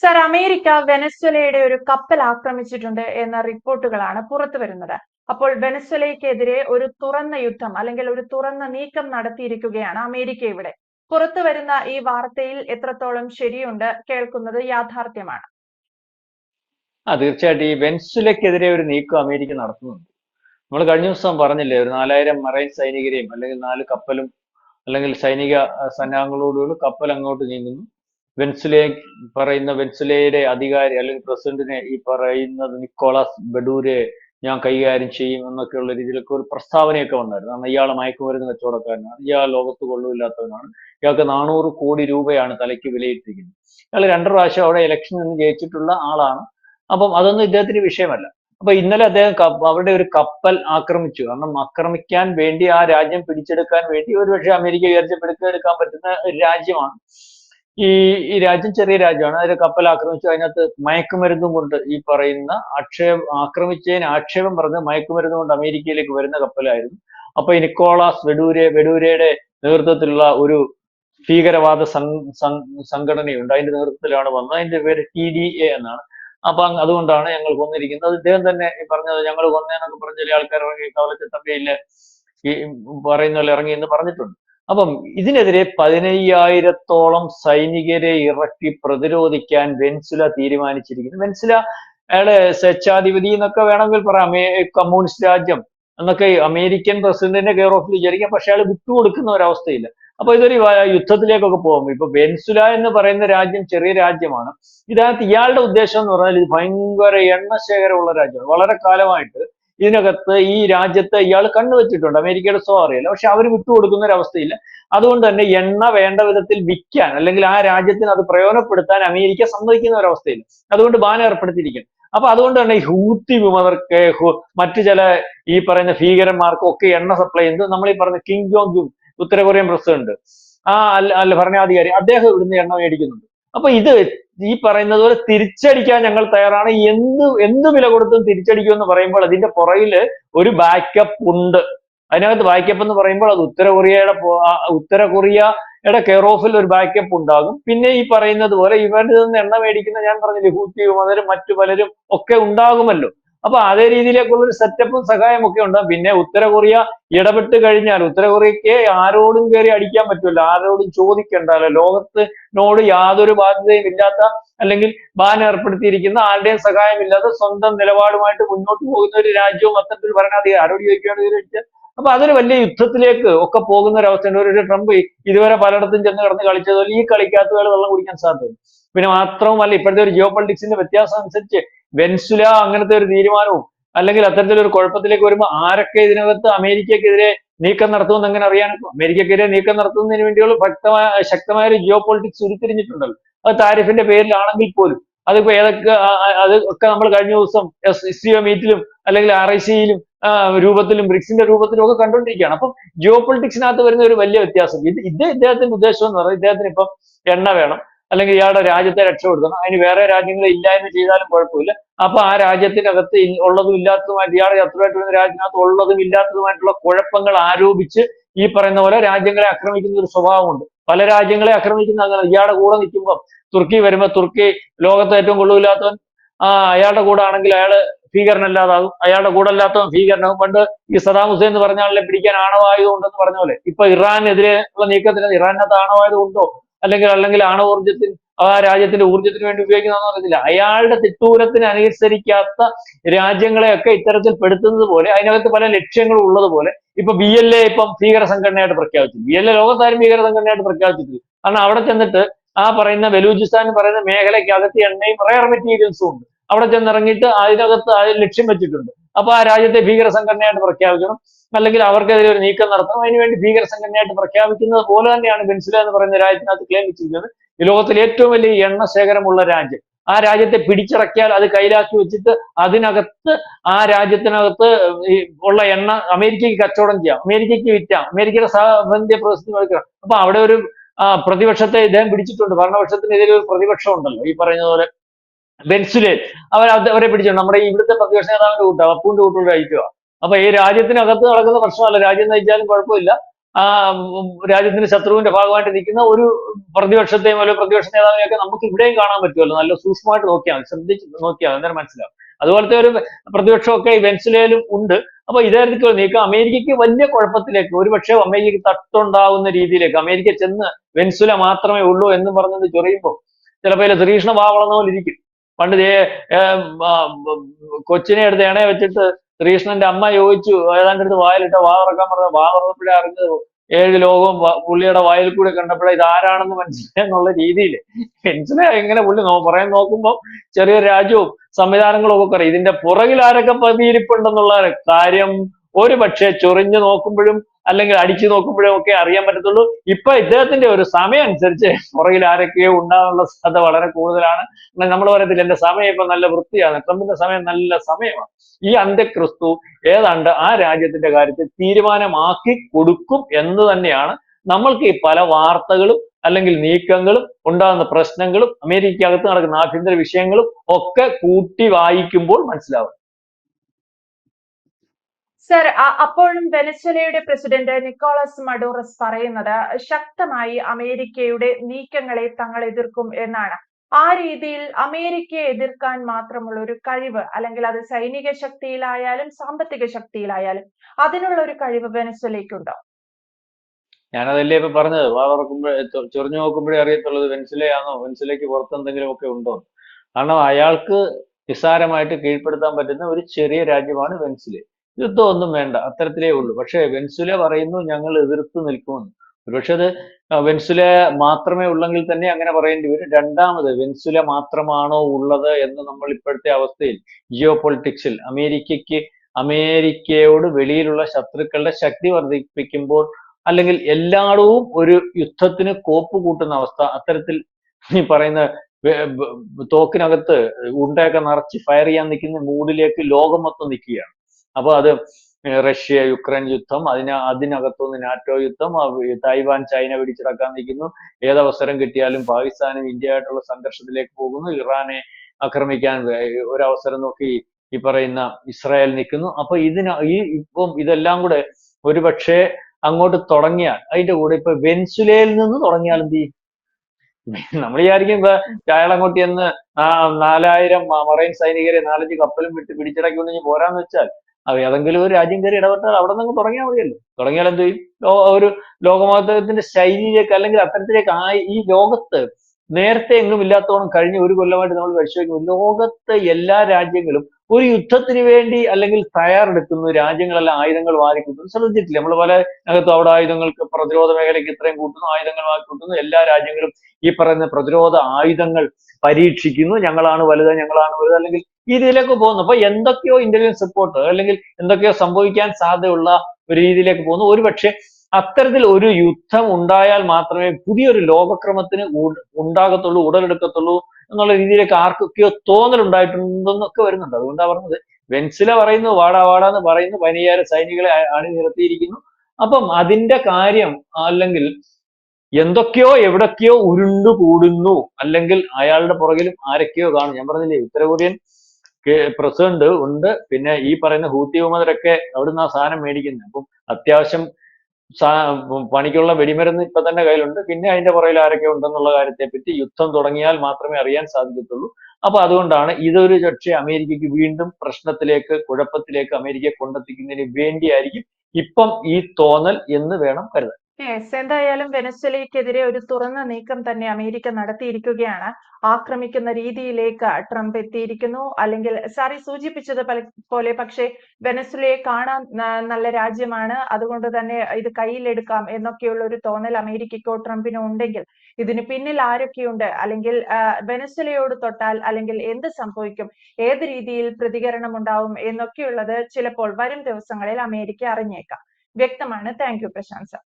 Sir America വെനസ്വലയുടെ ഒരു കപ്പൽ ആക്രമിച്ചിട്ടുണ്ട് എന്ന റിപ്പോർട്ടുകളാണ് പുറത്തു വരുന്നത്. അപ്പോൾ വെനസ്വലയ്ക്കെതിരെ ഒരു തുറന്ന യുദ്ധം അല്ലെങ്കിൽ ഒരു തുറന്ന നീക്കം നടത്തിയിരിക്കുകയാണ് അമേരിക്ക ഇവിടെ. പുറത്തു വരുന്ന ഈ വാർത്തയിൽ എത്രത്തോളം ശരിയുണ്ട് കേൾക്കുന്നത് യാഥാർത്ഥ്യമാണ്. ആ തീർച്ചയായിട്ടും ഈ വെനസ്വലയ്ക്കെതിരെ ഒരു നീക്കം അമേരിക്ക നടത്തുന്നുണ്ട്. നമ്മൾ കഴിഞ്ഞ ദിവസം പറഞ്ഞില്ലേ ഒരു നാലായിരം മറൈൻ സൈനികരെയും അല്ലെങ്കിൽ നാല് കപ്പലും അല്ലെങ്കിൽ സൈനിക സന്നാഹങ്ങളോടുകൂടി കപ്പൽ അങ്ങോട്ട് നീങ്ങുന്നു. വെൻസുലയെ പറയുന്ന വെൻസുലയുടെ അധികാരി അല്ലെങ്കിൽ പ്രസിഡന്റിനെ ഈ പറയുന്നത് നിക്കോളാസ് ബഡൂരെ ഞാൻ കൈകാര്യം ചെയ്യും എന്നൊക്കെയുള്ള രീതിയിലൊക്കെ ഒരു പ്രസ്താവനയൊക്കെ വന്നായിരുന്നു. കാരണം ഇയാൾ മയക്കുമരുന്ന് കച്ചവടക്കാരനാണ്. ഇയാൾ ലോകത്ത് കൊള്ളുമില്ലാത്തവനാണ് ഇയാൾക്ക് നാനൂറ് കോടി രൂപയാണ് തലയ്ക്ക് വിലയിട്ടിരിക്കുന്നത് ഇയാൾ രണ്ടു പ്രാവശ്യം അവിടെ ഇലക്ഷൻ നിന്ന് ജയിച്ചിട്ടുള്ള ആളാണ്. അപ്പം അതൊന്നും ഇദ്ദേഹത്തിന് വിഷയമല്ല. അപ്പൊ ഇന്നലെ അദ്ദേഹം അവരുടെ ഒരു കപ്പൽ ആക്രമിച്ചു. കാരണം ആക്രമിക്കാൻ വേണ്ടി ആ രാജ്യം പിടിച്ചെടുക്കാൻ വേണ്ടി ഒരുപക്ഷെ അമേരിക്ക വിചാരിച്ച പിടിച്ചെടുക്കാൻ പറ്റുന്ന ഒരു രാജ്യമാണ്. ഈ ഈ രാജ്യം ചെറിയ രാജ്യമാണ്. അതിൽ കപ്പൽ ആക്രമിച്ചു. അതിനകത്ത് മയക്കുമരുന്നും കൊണ്ട് ഈ പറയുന്ന ആക്ഷേപം ആക്രമിച്ചതിന് ആക്ഷേപം പറഞ്ഞ് മയക്കുമരുന്ന് കൊണ്ട് അമേരിക്കയിലേക്ക് വരുന്ന കപ്പലായിരുന്നു. അപ്പൊ ഈ നിക്കോളാസ് വെഡൂരെ വെഡൂരയുടെ നേതൃത്വത്തിലുള്ള ഒരു ഭീകരവാദ സംഘടനയുണ്ട്. അതിന്റെ നേതൃത്വത്തിലാണ് വന്നത്. അതിന്റെ പേര് ടി ഡി എ എന്നാണ്. അപ്പൊ അതുകൊണ്ടാണ് ഞങ്ങൾ കൊന്നിരിക്കുന്നത്. ഇദ്ദേഹം തന്നെ പറഞ്ഞത് ഞങ്ങൾ കൊന്നേന്നൊക്കെ പറഞ്ഞ ചില ആൾക്കാർ ഇറങ്ങി കവലച്ചത്തമ്പയിൽ ഈ പറയുന്ന പോലെ ഇറങ്ങി എന്ന് പറഞ്ഞിട്ടുണ്ട്. അപ്പം ഇതിനെതിരെ പതിനയ്യായിരത്തോളം സൈനികരെ ഇറക്കി പ്രതിരോധിക്കാൻ വെൻസുല തീരുമാനിച്ചിരിക്കുന്നു. വെൻസുല അയാളെ സ്വേച്ഛാധിപതി എന്നൊക്കെ വേണമെങ്കിൽ പറയാം. കമ്മ്യൂണിസ്റ്റ് രാജ്യം എന്നൊക്കെ അമേരിക്കൻ പ്രസിഡന്റിന്റെ കെയർ ഓഫിൽ വിചാരിക്കാം. പക്ഷെ അയാൾ വിട്ടുകൊടുക്കുന്ന ഒരവസ്ഥയില്ല. അപ്പൊ ഇതൊരു യുദ്ധത്തിലേക്കൊക്കെ പോകും. ഇപ്പൊ വെൻസുല എന്ന് പറയുന്ന രാജ്യം ചെറിയ രാജ്യമാണ്. ഇതിനകത്ത് ഇയാളുടെ ഉദ്ദേശം എന്ന് പറഞ്ഞാൽ ഇത് ഭയങ്കര എണ്ണശേഖരമുള്ള രാജ്യമാണ്. വളരെ കാലമായിട്ട് ഇതിനകത്ത് ഈ രാജ്യത്ത് ഇയാൾ കണ്ണുവെച്ചിട്ടുണ്ട് അമേരിക്കയുടെ സ്വഭാവം അറിയില്ല. പക്ഷെ അവർ വിട്ടുകൊടുക്കുന്ന ഒരു അവസ്ഥയില്ല. അതുകൊണ്ട് തന്നെ എണ്ണ വേണ്ട വിധത്തിൽ വിൽക്കാൻ അല്ലെങ്കിൽ ആ രാജ്യത്തിന് അത് പ്രയോജനപ്പെടുത്താൻ അമേരിക്ക സമ്മതിക്കുന്ന ഒരു അവസ്ഥയില്ല. അതുകൊണ്ട് ബാന ഏർപ്പെടുത്തിയിരിക്കുന്നു. അപ്പൊ അതുകൊണ്ട് തന്നെ ഹൂത്തി വിമതർക്ക് മറ്റു ചില ഈ പറയുന്ന ഭീകരന്മാർക്കും ഒക്കെ എണ്ണ സപ്ലൈ ചെയ്യുന്നത് നമ്മൾ ഈ പറഞ്ഞ കിങ് ജോങ് ജും ഉത്തര കൊറിയൻ പ്രസിഡന്റ് ആ അല്ല അല്ല ഭരണാധികാരി അദ്ദേഹം ഇവിടുന്ന് എണ്ണ മേടിക്കുന്നുണ്ട്. അപ്പൊ ഇത് ഈ പറയുന്നത് പോലെ തിരിച്ചടിക്കാൻ ഞങ്ങൾ തയ്യാറാണ്. എന്ത് എന്ത് വില കൊടുത്തും തിരിച്ചടിക്കും എന്ന് പറയുമ്പോൾ അതിന്റെ പുറയിൽ ഒരു ബാക്കപ്പ് ഉണ്ട്. അതിനകത്ത് ബാക്കപ്പ് എന്ന് പറയുമ്പോൾ അത് ഉത്തര കൊറിയയുടെ ഉത്തര കൊറിയയുടെ കെയർ ഓഫിൽ ഒരു ബാക്കപ്പ് ഉണ്ടാകും. പിന്നെ ഈ പറയുന്നത് പോലെ ഇവരിൽ നിന്ന് എണ്ണ മേടിക്കുന്ന ഞാൻ പറഞ്ഞില്ലേ ഹൂത്തിയും അവരും മറ്റു പലരും ഒക്കെ ഉണ്ടാകുമല്ലോ. അപ്പൊ അതേ രീതിയിലേക്കുള്ള ഒരു സെറ്റപ്പും സഹായം ഒക്കെ ഉണ്ട്. പിന്നെ ഉത്തര കൊറിയ ഇടപെട്ട് കഴിഞ്ഞാൽ ഉത്തര കൊറിയക്ക് ആരോടും കയറി അടിക്കാൻ പറ്റുമല്ലോ ആരോടും ചോദിക്കണ്ടല്ലോ ലോകത്തിനോട് യാതൊരു ബാധ്യതയും ഇല്ലാത്ത അല്ലെങ്കിൽ ബാൻ ഏർപ്പെടുത്തിയിരിക്കുന്ന ആരുടെയും സഹായമില്ലാതെ സ്വന്തം നിലപാടുമായിട്ട് മുന്നോട്ട് പോകുന്ന ഒരു രാജ്യവും അത്തരത്തിൽ ഭരണാധികാരി. ആരോട് ഇതിനെ അപ്പൊ അതൊരു വലിയ യുദ്ധത്തിലേക്ക് ഒക്കെ പോകുന്ന ഒരു അവസ്ഥയുണ്ട് ഒരു ട്രംപ് ഇതുവരെ പലയിടത്തും ചെന്ന് കിടന്ന് കളിച്ചതുപോലെ ഈ കളിക്കാത്ത വേള വെള്ളം കുടിക്കാൻ സാധ്യത പിന്നെ മാത്രവുമല്ല ഇപ്പോഴത്തെ ഒരു ജിയോ പൊളിറ്റിക്സിന്റെ വ്യത്യാസം അനുസരിച്ച് വെൻസുല അങ്ങനത്തെ ഒരു തീരുമാനവും അല്ലെങ്കിൽ അത്തരത്തിലൊരു കുഴപ്പത്തിലേക്ക് വരുമ്പോൾ ആരൊക്കെ ഇതിനകത്ത് അമേരിക്കക്കെതിരെ നീക്കം നടത്തുമെന്ന് അങ്ങനെ അറിയാൻ? അമേരിക്കക്കെതിരെ നീക്കം നടത്തുന്നതിന് വേണ്ടിയുള്ള ശക്തമായ ശക്തമായ ഒരു ജിയോ പൊളിറ്റിക്സ് ഉരുത്തിരിഞ്ഞിട്ടുണ്ടല്ലോ. അത് താരിഫിന്റെ പേരിലാണെങ്കിൽ പോലും അതിപ്പോ ഏതൊക്കെ അത് ഒക്കെ നമ്മൾ കഴിഞ്ഞ ദിവസം എസ് സി ഒ മീറ്റിലും അല്ലെങ്കിൽ ആർ ഐ സിയിലും രൂപത്തിലും ബ്രിക്സിന്റെ രൂപത്തിലും ഒക്കെ കണ്ടുകൊണ്ടിരിക്കുകയാണ് അപ്പം ജിയോ പൊളിറ്റിക്സിനകത്ത് വരുന്ന ഒരു വലിയ വ്യത്യാസം. ഇത് ഇത് ഇദ്ദേഹത്തിന്റെ ഉദ്ദേശം എന്ന് പറയുന്നത് ഇദ്ദേഹത്തിന് ഇപ്പം എണ്ണ വേണം. അല്ലെങ്കിൽ ഇയാളുടെ രാജ്യത്തെ രക്ഷപ്പെടുത്തണം അതിന് വേറെ രാജ്യങ്ങളിൽ ഇല്ല എന്ന് ചെയ്താലും കുഴപ്പമില്ല. അപ്പൊ ആ രാജ്യത്തിനകത്ത് ഉള്ളതും ഇല്ലാത്തതുമായിട്ട് ഇയാളുടെ ശത്രുവായിട്ട് വരുന്ന രാജ്യത്തിനകത്ത് ഉള്ളതും ഇല്ലാത്തതുമായിട്ടുള്ള കുഴപ്പങ്ങൾ ആരോപിച്ച് ഈ പറയുന്ന പോലെ രാജ്യങ്ങളെ ആക്രമിക്കുന്ന ഒരു സ്വഭാവമുണ്ട്. പല രാജ്യങ്ങളെ ആക്രമിക്കുന്ന ഇയാളുടെ കൂടെ നിൽക്കുമ്പോൾ തുർക്കി വരുമ്പോൾ തുർക്കി ലോകത്ത് ഏറ്റവും കൊള്ളൂല്ലാത്തവൻ ആ അയാളുടെ കൂടെ ആണെങ്കിൽ അയാൾ ഭീകരനല്ലാതാകും. അയാളുടെ കൂടെ അല്ലാത്തവൻ ഭീകരനാകും. പണ്ട് ഈ സദാം ഹുസൈൻ എന്ന് പറഞ്ഞ ആളെ പിടിക്കാൻ ആണവായുധം ഉണ്ടെന്ന് പറഞ്ഞ പോലെ. ഇപ്പൊ ഇറാനെതിരെ ഉള്ള നീക്കത്തിന് ഇറാനകത്ത് ആണവായുധം ഉണ്ടോ? അല്ലെങ്കിൽ അല്ലെങ്കിൽ ആണവോർജത്തിന് ആ രാജ്യത്തിന്റെ ഊർജത്തിന് വേണ്ടി ഉപയോഗിക്കുന്നതെന്ന് പറഞ്ഞില്ല അയാളുടെ തിട്ടൂരത്തിന് അനുസരിക്കാത്ത രാജ്യങ്ങളെയൊക്കെ ഇത്തരത്തിൽ പെടുത്തുന്നത് പോലെ അതിനകത്ത് പല ലക്ഷ്യങ്ങളും ഉള്ളതുപോലെ ഇപ്പൊ ബി എൽ എ ഇപ്പം ഭീകര സംഘടനയായിട്ട് പ്രഖ്യാപിച്ചു ബി എൽ എ ലോകത്താരും ഭീകര സംഘടനയായിട്ട് പ്രഖ്യാപിച്ചിട്ടില്ല. കാരണം അവിടെ ചെന്നിട്ട് ആ പറയുന്ന ബലൂചിസ്ഥാൻ പറയുന്ന മേഖലയ്ക്ക് അകത്ത് എണ്ണയും റയർ മെറ്റീരിയൽസും ഉണ്ട്. അവിടെ ചെന്നിറങ്ങിയിട്ട് അതിനകത്ത് അതിൽ ലക്ഷ്യം വെച്ചിട്ടുണ്ട്. അപ്പൊ ആ രാജ്യത്തെ ഭീകര സംഘടനയായിട്ട് പ്രഖ്യാപിക്കണം. അല്ലെങ്കിൽ അവർക്കെതിരെ ഒരു നീക്കം നടത്തണം. അതിനുവേണ്ടി ഭീകര സംഘടനയായിട്ട് പ്രഖ്യാപിക്കുന്നത് പോലെ തന്നെയാണ് ബെൻസില എന്ന് പറയുന്ന രാജ്യത്തിനകത്ത് ക്ലെയിം വെച്ചിരിക്കുന്നത്. ഈ ലോകത്തിലെ ഏറ്റവും വലിയ എണ്ണ ശേഖരമുള്ള രാജ്യം. ആ രാജ്യത്തെ പിടിച്ചിറക്കിയാൽ അത് കയ്യിലാക്കി വെച്ചിട്ട് അതിനകത്ത് ആ രാജ്യത്തിനകത്ത് ഉള്ള എണ്ണ അമേരിക്കയ്ക്ക് കച്ചവടം ചെയ്യാം. അമേരിക്കയ്ക്ക് വിറ്റാം. അമേരിക്കയുടെ സാമ്പത്തിക പ്രസിദ്ധി കൊടുക്കാം അപ്പൊ അവിടെ ഒരു പ്രതിപക്ഷത്തെ ഇദ്ദേഹം പിടിച്ചിട്ടുണ്ട്. ഭരണപക്ഷത്തിനെതിരെ ഒരു പ്രതിപക്ഷം ഉണ്ടല്ലോ ഈ പറയുന്ന പോലെ. അവർ അവരെ പിടിച്ചിട്ടുണ്ട്. നമ്മുടെ ഇവിടുത്തെ പ്രതിപക്ഷ നേതാവിന്റെ കൂട്ടം അപ്പൂന്റെ കൂട്ടുകൂടെ അയക്കുക. അപ്പൊ ഈ രാജ്യത്തിനകത്ത് നടക്കുന്ന പ്രശ്നമല്ല. രാജ്യം നയിച്ചാലും കുഴപ്പമില്ല. ആ രാജ്യത്തിന്റെ ശത്രുവിന്റെ ഭാഗമായിട്ട് നിൽക്കുന്ന ഒരു പ്രതിപക്ഷത്തെയും അല്ലെങ്കിൽ പ്രതിപക്ഷ നേതാവിനെയൊക്കെ നമുക്ക് ഇവിടെയും കാണാൻ പറ്റുമല്ലോ. നല്ല സൂക്ഷ്മമായിട്ട് നോക്കിയാൽ ശ്രദ്ധിച്ച് നോക്കിയാൽ അന്നേരം മനസ്സിലാവും. അതുപോലത്തെ ഒരു പ്രതിപക്ഷമൊക്കെ ഈ വെൻസുലയിലും ഉണ്ട്. അപ്പൊ ഇതായിരിക്കും നീക്കം. അമേരിക്കയ്ക്ക് വലിയ കുഴപ്പത്തിലേക്ക് ഒരുപക്ഷെ അമേരിക്കയ്ക്ക് തട്ടുണ്ടാവുന്ന രീതിയിലേക്ക് അമേരിക്ക ചെന്ന് വെൻസുല മാത്രമേ ഉള്ളൂ എന്ന് പറഞ്ഞത് ചൊറിയുമ്പോൾ ചിലപ്പോൾ ഇതിൽ ശ്രീകൃഷ്ണ വാവളന്ന പോലെ ഇരിക്കും. പണ്ട് കൊച്ചിനെ എടുത്ത് ഇണയെ വെച്ചിട്ട് ശ്രീകൃഷ്ണന്റെ അമ്മ ചോദിച്ചു ഏതാണ്ട് എടുത്ത് വായിലിട്ട വാ തുറക്കാൻ പറഞ്ഞ വാ തുറന്നപ്പോഴേ അറിഞ്ഞത് ഏഴ് ലോകവും പുള്ളിയുടെ വായിൽ കൂടെ കണ്ടപ്പോഴേ ഇത് ആരാണെന്ന് മനസ്സിലായെന്നുള്ള രീതിയിൽ. മനസ്സിലായി എങ്ങനെ പുള്ളി നോ പറയാൻ നോക്കുമ്പോൾ ചെറിയ രാജ്യവും സംവിധാനങ്ങളും ഒക്കെ അറിയാം ഇതിന്റെ പുറകിൽ ആരൊക്കെ പതിയിരിപ്പുണ്ടെന്നുള്ള കാര്യം ഒരു പക്ഷേ ചൊറിഞ്ഞു നോക്കുമ്പോഴും അല്ലെങ്കിൽ അടിച്ചു നോക്കുമ്പോഴേ ഒക്കെ അറിയാൻ പറ്റത്തുള്ളൂ. ഇപ്പൊ ഇദ്ദേഹത്തിന്റെ ഒരു സമയം അനുസരിച്ച് പുറകിൽ ആരൊക്കെയോ ഉണ്ടാകാനുള്ള സാധ്യത വളരെ കൂടുതലാണ്. നമ്മൾ പറയത്തില്ല എന്റെ സമയം ഇപ്പൊ നല്ല വൃത്തിയാണ്. ട്രംപിന്റെ സമയം നല്ല സമയമാണ്. ഈ അന്ത്യക്രിസ്തു ഏതാണ്ട് ആ രാജ്യത്തിന്റെ കാര്യത്തിൽ തീരുമാനമാക്കി കൊടുക്കും എന്ന് തന്നെയാണ് നമ്മൾക്ക് ഈ പല വാർത്തകളും അല്ലെങ്കിൽ നീക്കങ്ങളും ഉണ്ടാകുന്ന പ്രശ്നങ്ങളും അമേരിക്കകത്ത് നടക്കുന്ന ആഭ്യന്തര വിഷയങ്ങളും ഒക്കെ കൂട്ടി വായിക്കുമ്പോൾ മനസ്സിലാവും സർ അപ്പോഴും വെനസ്വലയുടെ പ്രസിഡന്റ് നിക്കോളസ് മഡോറസ് പറയുന്നത് ശക്തമായി അമേരിക്കയുടെ നീക്കങ്ങളെ തങ്ങൾ എതിർക്കും എന്നാണ്. ആ രീതിയിൽ അമേരിക്കയെ എതിർക്കാൻ മാത്രമുള്ള ഒരു കഴിവ് അല്ലെങ്കിൽ അത് സൈനിക ശക്തിയിലായാലും സാമ്പത്തിക ശക്തിയിലായാലും അതിനുള്ള ഒരു കഴിവ് വെനസ്വലയ്ക്കുണ്ടോ? ഞാനതല്ലേ ഇപ്പൊ പറഞ്ഞത്? വാ തുറക്കുമ്പോഴേ ചൊറിഞ്ഞു നോക്കുമ്പോഴേ അറിയത്തുള്ളത് വെൻസിലയാണോ വെൻസിലയ്ക്ക് പുറത്ത് എന്തെങ്കിലും ഒക്കെ ഉണ്ടോ. കാരണം അയാൾക്ക് നിസ്സാരമായിട്ട് കീഴ്പ്പെടുത്താൻ പറ്റുന്ന ഒരു ചെറിയ രാജ്യമാണ് വെൻസുല യുദ്ധമൊന്നും വേണ്ട. അത്തരത്തിലേ ഉള്ളൂ. പക്ഷേ വെൻസുല പറയുന്നു ഞങ്ങൾ എതിർത്ത് നിൽക്കുമെന്ന്. ഒരുപക്ഷെ അത് വെൻസുല മാത്രമേ ഉള്ളെങ്കിൽ തന്നെ അങ്ങനെ പറയേണ്ടി വരും. രണ്ടാമത് വെൻസുല മാത്രമാണോ ഉള്ളത് എന്ന് നമ്മൾ ഇപ്പോഴത്തെ അവസ്ഥയിൽ ജിയോ പൊളിറ്റിക്സിൽ അമേരിക്കയ്ക്ക് അമേരിക്കയോട് വെളിയിലുള്ള ശത്രുക്കളുടെ ശക്തി വർദ്ധിപ്പിക്കുമ്പോൾ അല്ലെങ്കിൽ എല്ലായിടവും ഒരു യുദ്ധത്തിന് കോപ്പ് കൂട്ടുന്ന അവസ്ഥ അത്തരത്തിൽ ഈ പറയുന്ന തോക്കിനകത്ത് ഉണ്ടയൊക്കെ നിറച്ച് ഫയർ ചെയ്യാൻ നിൽക്കുന്ന മൂഡിലേക്ക് ലോകം മൊത്തം നിൽക്കുകയാണ്. അപ്പൊ അത് റഷ്യ യുക്രൈൻ യുദ്ധം അതിന് അതിനകത്തുനിന്ന് നാറ്റോ യുദ്ധം തായ്വാൻ ചൈന പിടിച്ചടക്കാൻ നിൽക്കുന്നു. ഏതവസരം കിട്ടിയാലും പാകിസ്ഥാനും ഇന്ത്യയായിട്ടുള്ള സംഘർഷത്തിലേക്ക് പോകുന്നു. ഇറാനെ ആക്രമിക്കാൻ ഒരവസരം നോക്കി ഈ പറയുന്ന ഇസ്രായേൽ നിൽക്കുന്നു. അപ്പൊ ഇതിന ഈ ഇപ്പം ഇതെല്ലാം കൂടെ ഒരുപക്ഷെ അങ്ങോട്ട് തുടങ്ങിയാൽ അതിന്റെ കൂടെ ഇപ്പൊ വെൻസുലയിൽ നിന്ന് തുടങ്ങിയാൽ എന്ത് ചെയ്യും? നമ്മൾ വിചാരിക്കും ഇപ്പൊ ചായളങ്ങോട്ടി എന്ന് നാലായിരം മറൈൻ സൈനികരെ നാലഞ്ച് കപ്പലും വിട്ട് പിടിച്ചടക്കി കൊണ്ട് പോരാന്ന് വെച്ചാൽ അത് ഏതെങ്കിലും ഒരു രാജ്യം കയറി ഇടപെട്ടാൽ അവിടെ നിന്ന് തുടങ്ങിയാൽ മതിയല്ലോ. തുടങ്ങിയാൽ എന്ത് ചെയ്യും? ഒരു ലോകമതത്തിന്റെ ശൈലിയിലേക്ക് അല്ലെങ്കിൽ അത്തരത്തിലേക്ക് ആയി ഈ ലോകത്ത് നേരത്തെ എങ്ങും ഇല്ലാത്തോളം കഴിഞ്ഞ ഒരു കൊല്ലമായിട്ട് നമ്മൾ പരിശോധിക്കും ലോകത്തെ എല്ലാ രാജ്യങ്ങളും ഒരു യുദ്ധത്തിന് വേണ്ടി അല്ലെങ്കിൽ തയ്യാറെടുക്കുന്നു രാജ്യങ്ങളെല്ലാം ആയുധങ്ങൾ വാരിക്കൂട്ടുന്നു ശ്രദ്ധിച്ചിട്ടില്ല? നമ്മൾ പല അകത്തും അവിടെ ആയുധങ്ങൾക്ക് പ്രതിരോധ മേഖലയ്ക്ക് ഇത്രയും കൂട്ടുന്നു ആയുധങ്ങൾ വാരിക്കൂട്ടുന്നു എല്ലാ രാജ്യങ്ങളും ഈ പറയുന്ന പ്രതിരോധ ആയുധങ്ങൾ പരീക്ഷിക്കുന്നു. ഞങ്ങളാണ് വലുത് ഞങ്ങളാണ് വലുത്. അല്ലെങ്കിൽ രീതിയിലേക്ക് പോകുന്നു. എന്തൊക്കെയോ ഇന്റലിജൻസ് റിപ്പോർട്ട് അല്ലെങ്കിൽ എന്തൊക്കെയോ സംഭവിക്കാൻ സാധ്യതയുള്ള ഒരു രീതിയിലേക്ക് പോകുന്നു. ഒരുപക്ഷെ അത്തരത്തിൽ ഒരു യുദ്ധം ഉണ്ടായാൽ മാത്രമേ പുതിയൊരു ലോകക്രമത്തിന് ഉണ്ടാകത്തുള്ളൂ ഉടലെടുക്കത്തുള്ളൂ എന്നുള്ള രീതിയിലേക്ക് ആർക്കൊക്കെയോ തോന്നലുണ്ടായിട്ടുണ്ടെന്നൊക്കെ വരുന്നുണ്ട്. അതുകൊണ്ടാണ് പറഞ്ഞത്. വെൻസില പറയുന്നു വാടാ വാടാ എന്ന് പറയുന്നു. പതിനയ്യായിരം സൈനികളെ അണിനിരത്തിയിരിക്കുന്നു അപ്പം അതിന്റെ കാര്യം അല്ലെങ്കിൽ എന്തൊക്കെയോ എവിടൊക്കെയോ ഉരുണ്ടു കൂടുന്നു അല്ലെങ്കിൽ അയാളുടെ പുറകിലും ആരൊക്കെയോ കാണും. ഞാൻ പറഞ്ഞില്ലേ ഉത്തര കൊറിയൻ പ്രസിഡന്റ് ഉണ്ട്. പിന്നെ ഈ പറയുന്ന ഹൂത്തി വിമതരൊക്കെ അവിടുന്ന് ആ സാധനം മേടിക്കുന്നത് അപ്പം അത്യാവശ്യം പണിക്കുള്ള വെടിമരുന്ന് ഇപ്പൊ തന്നെ കയ്യിലുണ്ട്. പിന്നെ അതിന്റെ പുറകിൽ ആരൊക്കെ ഉണ്ടെന്നുള്ള കാര്യത്തെപ്പറ്റി യുദ്ധം തുടങ്ങിയാൽ മാത്രമേ അറിയാൻ സാധിക്കത്തുള്ളൂ. അപ്പൊ അതുകൊണ്ടാണ് ഇതൊരു പക്ഷേ അമേരിക്കക്ക് വീണ്ടും പ്രശ്നത്തിലേക്ക് കുഴപ്പത്തിലേക്ക് അമേരിക്കയെ കൊണ്ടെത്തിക്കുന്നതിന് വേണ്ടിയായിരിക്കും ഇപ്പം ഈ തോന്നൽ എന്ന് വേണം കരുതാൻ. യെസ് എന്തായാലും വെനസ്വലയ്ക്കെതിരെ ഒരു തുറന്ന നീക്കം തന്നെ അമേരിക്ക നടത്തിയിരിക്കുകയാണ്. ആക്രമിക്കുന്ന രീതിയിലേക്ക് ട്രംപ് എത്തിയിരിക്കുന്നു. അല്ലെങ്കിൽ സാറി സൂചിപ്പിച്ചത് പല- പക്ഷേ വെനസ്വലയെ കാണാൻ നല്ല രാജ്യമാണ്. അതുകൊണ്ട് തന്നെ ഇത് കയ്യിലെടുക്കാം എന്നൊക്കെയുള്ള ഒരു തോന്നൽ അമേരിക്കയ്ക്കോ ട്രംപിനോ ഉണ്ടെങ്കിൽ ഇതിന് പിന്നിൽ ആരൊക്കെയുണ്ട്? അല്ലെങ്കിൽ വെനസ്വലയോട് തൊട്ടാൽ അല്ലെങ്കിൽ എന്ത് സംഭവിക്കും? ഏത് രീതിയിൽ പ്രതികരണം ഉണ്ടാവും എന്നൊക്കെയുള്ളത് ചിലപ്പോൾ വരും ദിവസങ്ങളിൽ അമേരിക്ക അറിഞ്ഞേക്കാം. വ്യക്തമാണ്. Thank you Prashant sir.